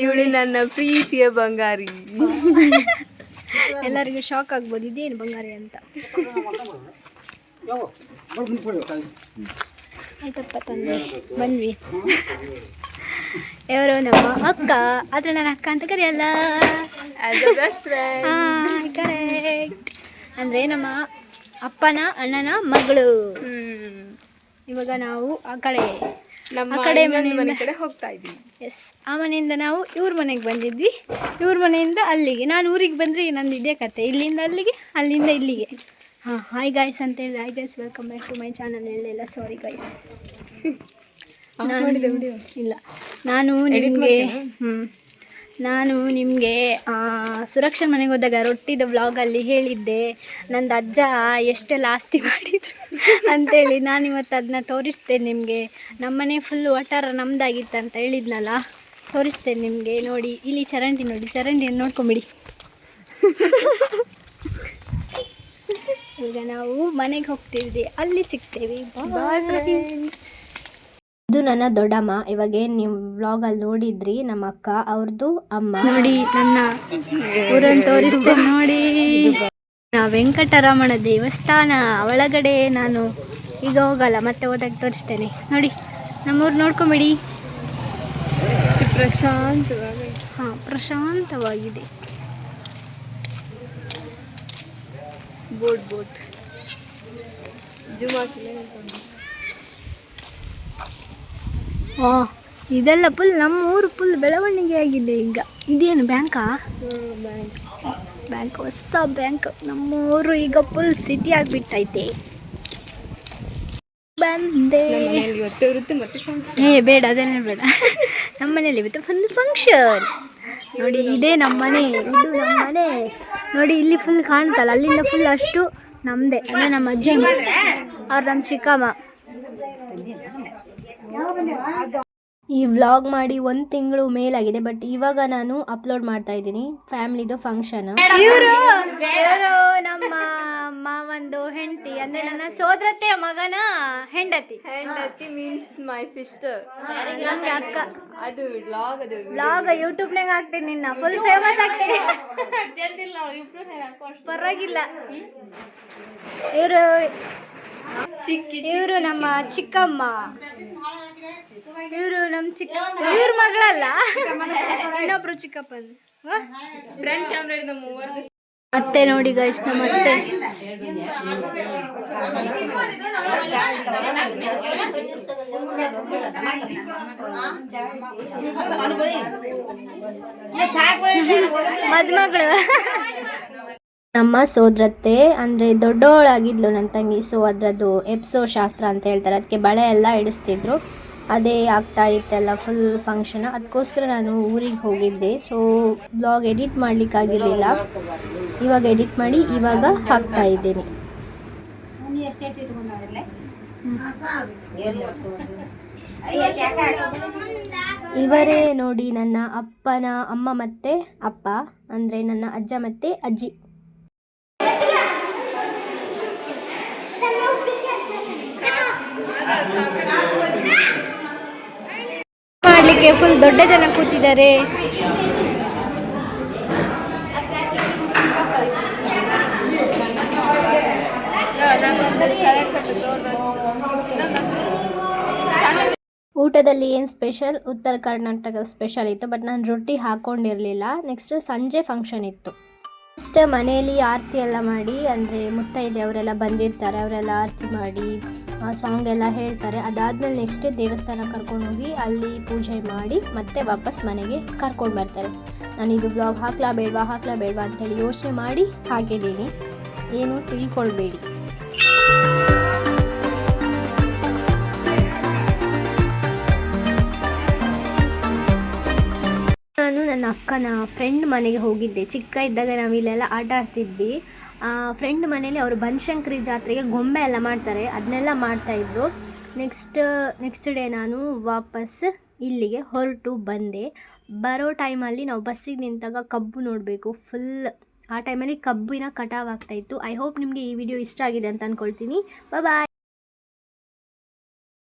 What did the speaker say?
ಇವಳು ನನ್ನ ಪ್ರೀತಿಯ ಬಂಗಾರಿ. ಎಲ್ಲರಿಗೂ ಶಾಕ್ ಆಗ್ಬೋದು. ಇದೇನು ಬಂಗಾರಿ ಅಂತ. ಆಯ್ತಪ್ಪ ತಂದೆ. ಬಂದ್ವಿ ಇವರು ನಮ್ಮ ಅಕ್ಕ. ಆದ್ರೆ ನನ್ನ ಅಕ್ಕ ಅಂತ ಕರೆಯಲ್ಲ. ಕರೆಕ್ಟ್ ಅಂದರೆ ನಮ್ಮ ಅಪ್ಪನ ಅಣ್ಣನ ಮಗಳು. ಹ್ಮ್. ಇವಾಗ ನಾವು ಆ ಕಡೆ ನಮ್ಮ ಆ ಕಡೆ ಮನೆ ಮನೆಯಿಂದ ಕಡೆ ಹೋಗ್ತಾ ಇದ್ದೀನಿ. ಎಸ್ ಆ ಮನೆಯಿಂದ ನಾವು ಇವ್ರ ಮನೆಗೆ ಬಂದಿದ್ವಿ. ಇವ್ರ ಮನೆಯಿಂದ ಅಲ್ಲಿಗೆ. ನಾನು ಊರಿಗೆ ಬಂದರೆ ನಂದು ಇದೇ ಕತೆ. ಇಲ್ಲಿಂದ ಅಲ್ಲಿಗೆ ಅಲ್ಲಿಂದ ಇಲ್ಲಿಗೆ. ಹಾಂ ಹಾಯ್ ಗಾಯ್ಸ್ ಅಂತ ಹೇಳಿದೆ hi guys welcome back to my channel ಹೇಳಲಿಲ್ಲ ಸಾರಿ ಗಾಯ್ಸ್ ಇಲ್ಲ. ನಾನು ನಿಮಗೆ ಹ್ಞೂ ನಾನು ನಿಮಗೆ ಸುರಕ್ಷಾ ಮನೆಗೆ ಹೋದಾಗ ರೊಟ್ಟಿದ ವ್ಲಾಗಲ್ಲಿ ಹೇಳಿದ್ದೆ. ನಂದು ಅಜ್ಜ ಎಷ್ಟೆಲ್ಲ ಆಸ್ತಿ ಮಾಡಿದ್ರು ಅಂತೇಳಿ ನಾನು ಇವತ್ತು ಅದನ್ನ ತೋರಿಸ್ತೇನೆ ನಿಮಗೆ. ನಮ್ಮನೆ ಫುಲ್ ಒಟ್ಟಾರ ನಮ್ದಾಗಿತ್ತು ಅಂತ ಹೇಳಿದ್ನಲ್ಲ, ತೋರಿಸ್ತೇನೆ ನಿಮಗೆ. ನೋಡಿ, ಇಲ್ಲಿ ಚರಂಡಿ ನೋಡಿ, ಚರಂಡಿಯನ್ನು ನೋಡ್ಕೊಂಬಿಡಿ. ಈಗ ನಾವು ಮನೆಗೆ ಹೋಗ್ತಿದ್ವಿ. ಅಲ್ಲಿ ಸಿಗ್ತೇವೆ. ಇದು ನನ್ನ ದೊಡ್ಡಮ್ಮ. ಇವಾಗ ನಿಮ್ ನೀವು ವ್ಲಾಗಲ್ಲಿ ನೋಡಿದ್ರಿ ನಮ್ಮ ಅಕ್ಕ ಅವ್ರದ್ದು ಅಮ್ಮ. ನೋಡಿ ನನ್ನ ಊರನ್ನು ತೋರಿಸ್ತೇನೆ ನೋಡಿ. ನಾ ವೆಂಕಟರಮಣ ದೇವಸ್ಥಾನ ಒಳಗಡೆ ನಾನು ಈಗ ಹೋಗಲ್ಲ ಮತ್ತೆ ಹೋದಾಗ ತೋರಿಸ್ತೇನೆ. ನೋಡಿ ನಮ್ಮೂರು ನೋಡ್ಕೊಂಬಿಡಿ. ಪ್ರಶಾಂತವಾಗಿ. ಹಾ ಪ್ರಶಾಂತವಾಗಿದೆ. Boat boat. ಜೂಮ್ ಹಾಕಿಲ್ಲ ವಾ ಇದೆಲ್ಲ ಫುಲ್ ನಮ್ಮ ಊರು ಫುಲ್ ಬೆಳವಣಿಗೆ ಆಗಿದೆ ಈಗ. ಇದೇನು ಬ್ಯಾಂಕಾ. ಬ್ಯಾಂಕ್ ಹೊಸ ಬ್ಯಾಂಕ್ ನಮ್ಮ ಊರು ಈಗ ಫುಲ್ ಸಿಟಿ ಆಗಿಬಿಟ್ಟೈತೆ. ಬಂದೆ. ಏ, ಬೇಡ ಅದನ್ನೇ ಬೇಡ. ನಮ್ಮ ಮನೆಯಲ್ಲಿ ಇವತ್ತು ಒಂದು ಫಂಕ್ಷನ್ ನೋಡಿ, ಇದೇ ನಮ್ಮ ಮನೆ ಇದು ನಮ್ಮ ಮನೆ ನೋಡಿ, ಇಲ್ಲಿ ಫುಲ್ ಕಾಣ್ತಲ್ಲ, ಅಲ್ಲಿಂದ ಫುಲ್ ಅಷ್ಟು ನಮ್ಮದೇ ಅಂದರೆ ನಮ್ಮ ಅಜ್ಜಿ ಅವ್ರು ನಮ್ಮ ಚಿಕ್ಕಮ್ಮ. ಈ ವ್ಲಾಗ್ ಮಾಡಿ ಒಂದು ತಿಂಗಳು ಮೇಲಾಗಿದೆ ಬಟ್ ಇವಾಗ ನಾನು ಅಪ್ಲೋಡ್ ಮಾಡ್ತಾ ಇದ್ದೀನಿ ಫ್ಯಾಮಿಲಿದು ಫಂಕ್ಷನ್. ಇವರು ಇವರು ನಮ್ಮ ಮಾವಂದು ಹೆಂಡತಿ ಅಂದ್ರೆ ನನ್ನ ಸೋದರತ್ತೆ ಮಗನ ಹೆಂಡತಿ. ಹೆಂಡತಿ ಮೀನ್ಸ್ ಮೈ ಸಿಸ್ಟರ್ ಅಕ್ಕ. ಅದು ವ್ಲಾಗ್ ಅದು ವ್ಲಾಗ್ ಯೂಟ್ಯೂಬ್ ನಾಗ ಹಾಕ್ತೀನಿ ನಿನ್ನ. ಫುಲ್ ಫೇಮಸ್ ಆಗ್ತೀನಿ. ಪರವಾಗಿಲ್ಲ. ಇವರು ಇವರು ನಮ್ಮ ಚಿಕ್ಕಮ್ಮ. ಇವರು ನಮ್ಮ ಚಿಕ್ಕ ಇವ್ರ ಮಗಳಲ್ಲ. ಇನ್ನೊಬ್ರು ಚಿಕ್ಕಪ್ಪ ಅತ್ತೆ ನೋಡಿ ಗೈಸ್ ನಮ್ಮ ಅತ್ತೆ. ಮದ್ಮಗಳು. ನಮ್ಮ ಸೋದರತ್ತೆ ಅಂದರೆ ದೊಡ್ಡವಳಾಗಿದ್ಲು ನನ್ನ ತಂಗಿ. ಸೊ ಅದರದ್ದು ಎಪ್ಸೋ ಶಾಸ್ತ್ರ ಅಂತ ಹೇಳ್ತಾರೆ. ಅದಕ್ಕೆ ಬಳೆ ಎಲ್ಲ ಇಡಿಸ್ತಿದ್ರು. ಅದೇ ಆಗ್ತಾ ಇತ್ತಲ್ಲ ಫುಲ್ ಫಂಕ್ಷನ್ ಅದಕ್ಕೋಸ್ಕರ ನಾನು ಊರಿಗೆ ಹೋಗಿದ್ದೆ. ಸೊ ಬ್ಲಾಗ್ ಎಡಿಟ್ ಮಾಡಲಿಕ್ಕಾಗಿರಲಿಲ್ಲ. ಇವಾಗ ಎಡಿಟ್ ಮಾಡಿ ಇವಾಗ ಹಾಕ್ತಾ ಇದ್ದೀನಿ. ಇವರೇ ನೋಡಿ ನನ್ನ ಅಪ್ಪನ ಅಮ್ಮ ಮತ್ತೆ ಅಪ್ಪ ಅಂದರೆ ನನ್ನ ಅಜ್ಜ ಮತ್ತೆ ಅಜ್ಜಿ. ಮಾಡ್ಲಿಕ್ಕೆ ಫುಲ್ ದೊಡ್ಡ ಜನ ಕೂತಿದ್ದಾರೆ. ಊಟದಲ್ಲಿ ಏನು ಸ್ಪೆಷಲ್ ಉತ್ತರ ಕರ್ನಾಟಕದ ಸ್ಪೆಷಲ್ ಇತ್ತು ಬಟ್ ನಾನು ರೊಟ್ಟಿ ಹಾಕೊಂಡಿರಲಿಲ್ಲ. ನೆಕ್ಸ್ಟ್ ಸಂಜೆ ಫಂಕ್ಷನ್ ಇತ್ತು. ನೆಕ್ಸ್ಟ್ ಮನೆಯಲ್ಲಿ ಆರತಿ ಎಲ್ಲ ಮಾಡಿ, ಅಂದರೆ ಮುತ್ತೈದೆ ಅವರೆಲ್ಲ ಬಂದಿರ್ತಾರೆ, ಅವರೆಲ್ಲ ಆರತಿ ಮಾಡಿ ಸಾಂಗ್ ಎಲ್ಲ ಹೇಳ್ತಾರೆ. ಅದಾದಮೇಲೆ ನೆಕ್ಸ್ಟ್ ದೇವಸ್ಥಾನ ಕರ್ಕೊಂಡೋಗಿ ಅಲ್ಲಿ ಪೂಜೆ ಮಾಡಿ ಮತ್ತೆ ವಾಪಸ್ ಮನೆಗೆ ಕರ್ಕೊಂಡು ಬರ್ತಾರೆ. ನಾನು ಇದು ಬ್ಲಾಗ್ ಹಾಕ್ಲಾ ಬೇಡವಾ ಹಾಕ್ಲಾ ಬೇಡವಾ ಅಂತೇಳಿ ಯೋಚನೆ ಮಾಡಿ ಹಾಕಿದ್ದೀನಿ ಏನು ತಿಳ್ಕೊಳ್ಬೇಡಿ. ಅಕ್ಕನ ಫ್ರೆಂಡ್ ಮನೆಗೆ ಹೋಗಿದ್ದೆ. ಚಿಕ್ಕ ಇದ್ದಾಗ ನಾವು ಇಲ್ಲೆಲ್ಲ ಆಟ ಆಡ್ತಿದ್ವಿ. ಫ್ರೆಂಡ್ ಮನೇಲಿ ಅವರು ಬನಶಂಕರಿ ಜಾತ್ರೆಗೆ ಗೊಂಬೆ ಎಲ್ಲ ಮಾಡ್ತಾರೆ. ಅದನ್ನೆಲ್ಲ ಮಾಡ್ತಾಯಿದ್ರು ನೆಕ್ಸ್ಟ್ ನೆಕ್ಸ್ಟ್ ಡೇ ನಾನು ವಾಪಸ್ ಇಲ್ಲಿಗೆ ಹೊರಟು ಬಂದೆ. ಬರೋ ಟೈಮಲ್ಲಿ ನಾವು ಬಸ್ಸಿಗೆ ನಿಂತಾಗ ಕಬ್ಬು ನೋಡಬೇಕು. ಫುಲ್ ಆ ಟೈಮಲ್ಲಿ ಕಬ್ಬಿನ ಕಟಾವ್ ಆಗ್ತಾಯಿತ್ತು ಐ ಹೋಪ್ ನಿಮಗೆ ಈ ವಿಡಿಯೋ ಇಷ್ಟ ಆಗಿದೆ ಅಂತ ಅಂದ್ಕೊಳ್ತೀನಿ ಬಾಯ್